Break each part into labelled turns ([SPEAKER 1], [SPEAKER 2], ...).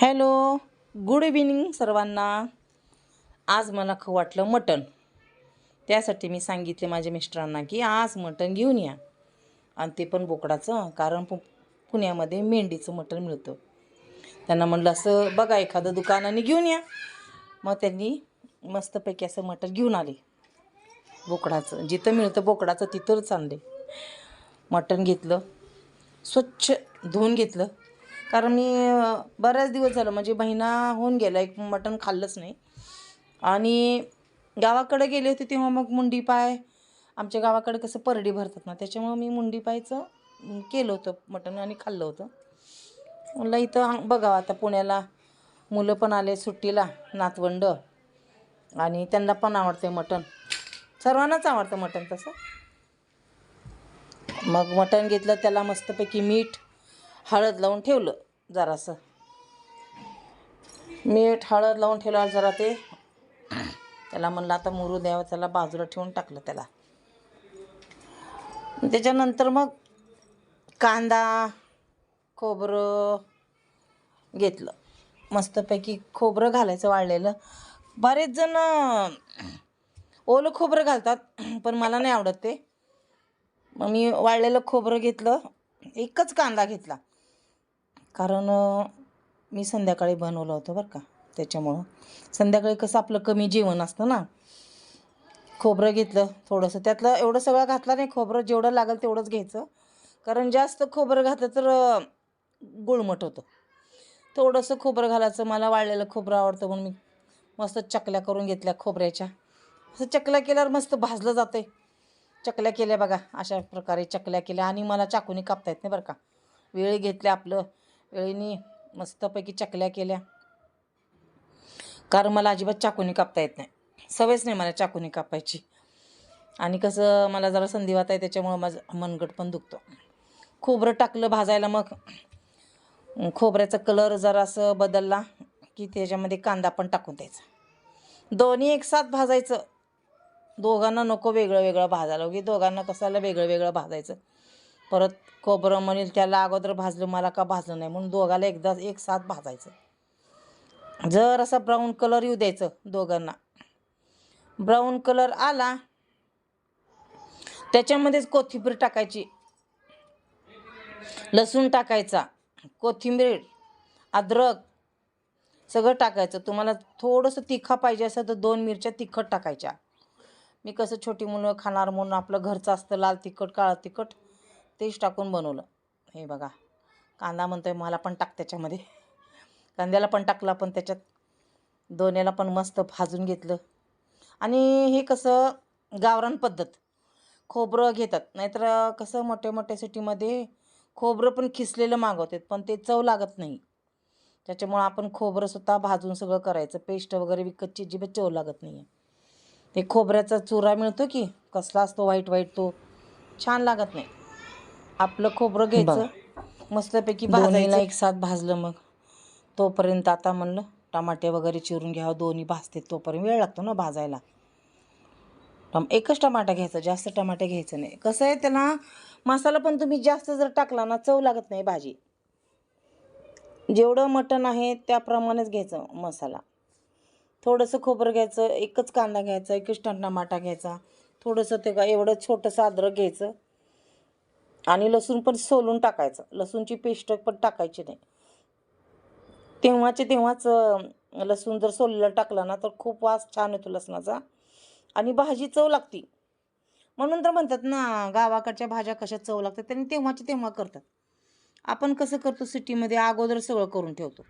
[SPEAKER 1] Hello good evening सर्वांना. आज मला खाऊ वाटलं मटण. त्यासाठी मी सांगितले माझ्या मिस्टरांना की आज मटण घेऊन या. आणि ते पण बोकडाचं कारण पु पुण्यामध्ये मेंढीचं मटण मिळतं. त्यांना म्हणलं असं बघा एखादं दुकानाने घेऊन या. मग त्यांनी मस्तपैकी असं मटण घेऊन आले. बोकडाचं जिथं मिळतं बोकडाचं तिथंच आणले. मटण घेतलं स्वच्छ धुवून घेतलं. कारण मी बऱ्याच दिवस झालं म्हणजे महिना होऊन गेला एक मटण खाल्लंच नाही. आणि गावाकडे गेले होते तेव्हा मग मुंडी पाय आमच्या गावाकडे कसं परडी भरतात ना त्याच्यामुळं मी मुंडी पायचं केलं होतं मटण आणि खाल्लं होतं. म्हणलं इथं बघावं आता पुण्याला मुलं पण आले सुट्टीला नातवंड आणि त्यांना पण आवडते मटण. सर्वांनाच आवडतं मटण तसं. मग मटण घेतलं त्याला मस्तपैकी मीठ हळद लावून ठेवलं. जरासं. मीठ हळद लावून ठेवल्यावर जरा ते त्याला म्हणलं आता मुरू द्यावं त्याला बाजूला ठेवून टाकलं त्याला. त्याच्यानंतर मग कांदा खोबरं घेतलं. मस्तपैकी खोबरं घालायचं वाळलेलं. बरेच जण ओलं खोबरं घालतात पण मला नाही आवडत ते. मग मी वाळलेलं खोबरं घेतलं एकच कांदा घेतला. कारण मी संध्याकाळी बनवलं होतं बरं का त्याच्यामुळं. संध्याकाळी कसं आपलं कमी जेवण असतं ना खोबरं घेतलं थोडंसं. त्यातलं एवढं सगळं घातलं नाही खोबरं जेवढं लागेल तेवढंच घ्यायचं. कारण जास्त खोबरं घातलं तर गुळमट होतं. थोडंसं खोबरं घालायचं मला वाळलेलं खोबरं आवडतं म्हणून मी मस्त चकल्या करून घेतल्या खोबऱ्याच्या. असं चकल्या केल्यावर मस्त भाजलं जातं चकल्या केल्या बघा अशा प्रकारे चकल्या केल्या आणि मला चाकूनी कापता येत नाही बरं का. वेळ घेतल्या आपलं वेळीने मस्तपैकी चकल्या केल्या. कारण मला अजिबात चाकूनी कापता येत नाही. सवयच नाही मला चाकूनी कापायची. आणि कसं मला जरा संधिवात आहे त्याच्यामुळं माझं मनगट पण दुखतो. खोबरं टाकलं भाजायला मग. खोबऱ्याचा कलर जरा असं बदलला की त्याच्यामध्ये कांदा पण टाकून द्यायचा. दोन्ही एकसाथ भाजायचं. दोघांना नको वेगळं वेगळं भाजायला. की दोघांना कसाला वेगळं वेगळं भाजायचं? परत खोबरं म्हणेल त्याला अगोदर भाजलं मला का भाजलं नाही? म्हणून दोघाला एकदा एक साथ भाजायचं. जर असा ब्राऊन कलर येऊ द्यायचं दोघांना. ब्राऊन कलर आला त्याच्यामध्येच कोथिंबीर टाकायची. लसूण टाकायचा कोथिंबीर अद्रक सगळं टाकायचं. तुम्हाला थोडंसं तिखा पाहिजे असेल तर दोन मिरच्या तिखट टाकायच्या. मी कसं छोटी मुलं खाणार म्हणून आपलं घरचं असतं लाल तिखट काळं तिखट. तेच टाकून बनवलं. हे बघा कांदा म्हणतो आहे मला पण टाक त्याच्यामध्ये. कांद्याला पण टाकला पण त्याच्यात. दोन्याला पण मस्त भाजून घेतलं. आणि हे कसं गावरान पद्धत. खोबरं घेतात. नाहीतर कसं मोठ्या मोठ्या सिटीमध्ये खोबरं पण खिसलेलं मागवतात पण ते चव लागत नाही. त्याच्यामुळं आपण खोबरंसुद्धा भाजून सगळं करायचं. पेस्ट वगैरे विकतची जी चव लागत नाही आहे ते खोबऱ्याचा चुरा मिळतो की कसला असतो वाईट वाईट तो छान लागत नाही. आपलं खोबरं घ्यायचं. मस्तपैकी भाजायला एक साथ भाजलं मग. तोपर्यंत आता म्हणलं टमाटे वगैरे चिरून घ्यावं दोन्ही भाजते तोपर्यंत. वेळ लागतो ना भाजायला. टम एकच टमाटा घ्यायचा. जास्त टमाटे घ्यायचं नाही. कसं आहे त्याला मसाला पण तुम्ही जास्त जर टाकला ना चव लागत नाही भाजी. जेवढं मटण आहे त्याप्रमाणेच घ्यायचं मसाला. थोडंसं खोबरं घ्यायचं एकच कांदा घ्यायचा एकच टमाटा घ्यायचा. थोडंसं ते का एवढं छोटंसं अद्रक घ्यायचं. आणि लसूण पण सोलून टाकायचं. लसूणची पेस्ट पण टाकायची नाही. तेव्हाचे तेव्हाच लसूण जर सोललं टाकलं ना तर खूप वास छान येतो लसणाचा. आणि भाजी चव लागती. म्हणून तर म्हणतात ना गावाकडच्या भाज्या कशा चव लागतात त्यांनी तेव्हाचे तेव्हा करतात. आपण कसं करतो सिटीमध्ये अगोदर सगळं करून ठेवतो.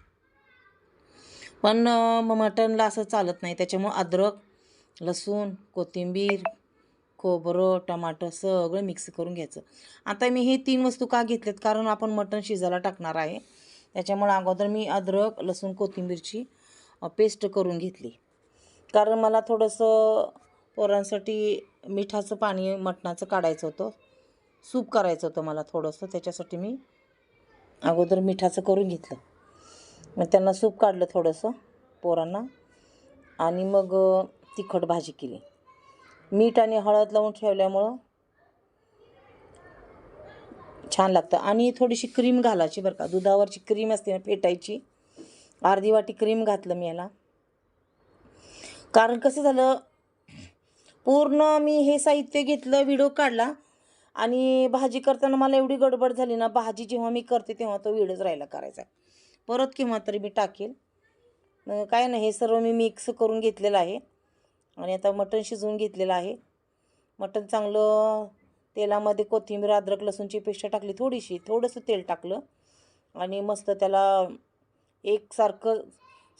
[SPEAKER 1] पण मटणला असं चालत नाही त्याच्यामुळं अद्रक लसूण कोथिंबीर खोबरं टमाटो सगळं मिक्स करून घ्यायचं. आता मी हे तीन वस्तू का घेतल्यात? कारण आपण मटण शिजायला टाकणार आहे. त्याच्यामुळं अगोदर मी अद्रक लसूण कोथिंबीरची पेस्ट करून घेतली. कारण मला थोडंसं पोरांसाठी मिठाचं पाणी मटणाचं काढायचं होतं. सूप करायचं होतं मला थोडंसं. त्याच्यासाठी मी अगोदर मिठाचं करून घेतलं. मग त्यांना सूप काढलं थोडंसं पोरांना. आणि मग तिखट भाजी केली. मीठ आणि हळद लावून ठेवल्यामुळं छान लागतं. आणि थोडीशी क्रीम घालायची बरं का. दुधावरची क्रीम असते ना फेटायची अर्धी वाटी क्रीम घातलं मी याला. कारण कसं झालं पूर्ण मी हे साहित्य घेतलं व्हिडिओ काढला. आणि भाजी करताना मला एवढी गडबड झाली ना भाजी जेव्हा मी करते तेव्हा तो व्हिडिओच राहिला करायचा. परत केव्हा तरी मी टाकेल. काय नाही हे सर्व मी मिक्स करून घेतलेलं आहे. आणि आता मटण शिजवून घेतलेलं आहे. मटण चांगलं तेलामध्ये कोथिंबीर अद्रक लसूणची पेस्ट टाकली थोडीशी थोडंसं तेल टाकलं. आणि मस्त त्याला एकसारखं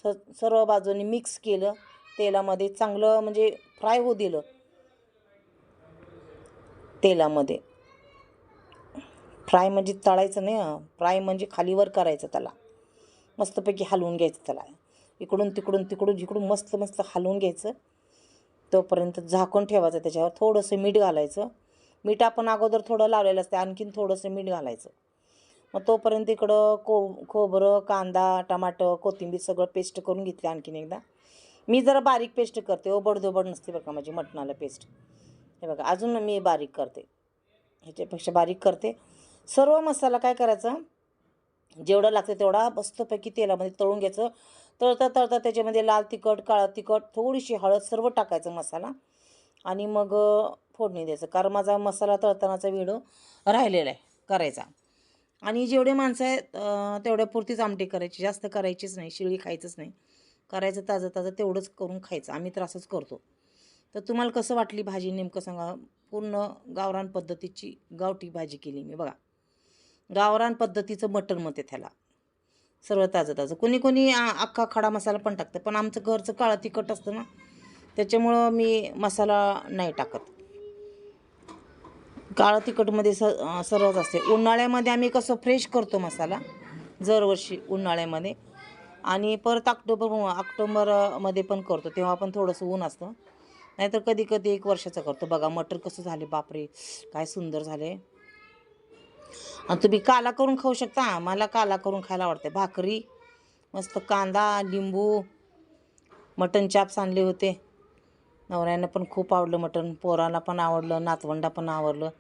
[SPEAKER 1] स सर्व बाजूनी मिक्स केलं. तेलामध्ये चांगलं म्हणजे फ्राय होऊ दिलं. तेलामध्ये. फ्राय म्हणजे तळायचं नाही फ्राय म्हणजे खालीवर करायचं त्याला. मस्तपैकी हलवून घ्यायचं त्याला. इकडून तिकडून तिकडून जिकडून मस्त मस्त हलवून घ्यायचं. तोपर्यंत झाकून ठेवायचं त्याच्यावर. थोडंसं मीठ घालायचं. मीठ आपण अगोदर थोडं लावलेलं असतं आणखीन थोडंसं मीठ घालायचं. मग तोपर्यंत इकडं को खोबरं कांदा टमाटर कोथिंबीर सगळं पेस्ट करून घेतली आणखीन एकदा. मी जरा बारीक पेस्ट करते हो, ओबडधोबड नसते बरं का माझी मटणाला पेस्ट. हे बघा अजून मी बारीक करते. ह्याच्यापेक्षा बारीक करते. सर्व मसाला काय करायचा? जेवढं लागतं तेवढा मस्तपैकी तेलामध्ये तळून घ्यायचं. तळता तळता त्याच्यामध्ये लाल तिखट काळा तिखट थोडीशी हळद सर्व टाकायचं मसाला. आणि मग फोडणी द्यायचं. कारण माझा मसाला तळतानाचा व्हिडिओ राहिलेला आहे करायचा. आणि जेवढे माणसं आहेत तेवढ्या पुरतीच आमटी करायची. जास्त करायचीच नाही. शिळी खायचंच नाही. करायचं ताजं ताजं तेवढंच करून खायचं. आम्ही तर असंच करतो. तर तुम्हाला कसं वाटली भाजी? नेमकं सांगा. पूर्ण गावरान पद्धतीची गावठी भाजी केली मी. बघा. गावरान पद्धतीचं मटण म्हणते त्याला. सर्व ताजं ताजं. कोणी कोणी अख्खा खडा मसाला पण टाकतं. पण आमचं घरचं काळं तिखट असतं ना त्याच्यामुळं मी मसाला नाही टाकत. काळं तिखटमध्ये स सर्वच असते. उन्हाळ्यामध्ये आम्ही कसं फ्रेश करतो मसाला दरवर्षी उन्हाळ्यामध्ये. आणि परत ऑक्टोबर ऑक्टोबरमध्ये पण करतो. तेव्हा पण थोडंसं ऊन असतं. नाहीतर कधी कधी एक वर्षाचं करतो. बघा मटर कसं झाले बापरे! काय सुंदर झाले. आणि तुम्ही काला करून खाऊ शकता. मला काला करून खायला आवडते. भाकरी मस्त कांदा लिंबू मटन चाप्स आणले होते. नवऱ्यानं पण खूप आवडलं मटण पोराला पण आवडलं नातवंडा पण आवडलं.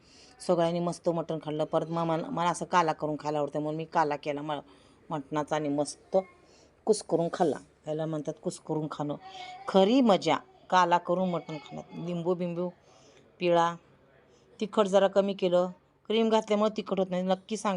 [SPEAKER 1] सगळ्यांनी मस्त मटण खाल्लं. परत मग मला मला असं काला करून खायला आवडतं म्हणून मी काला केला. मला मटणाचा आणि मस्त कुस्करून खाल्ला. याला म्हणतात कुस्करून खाणं. खरी मजा. काला करून मटण खाण्यात लिंबू बिंबू पिळा. तिखट जरा कमी केलं. क्रीम घातल्यामुळे तिखट होत नाही. नक्की सांग.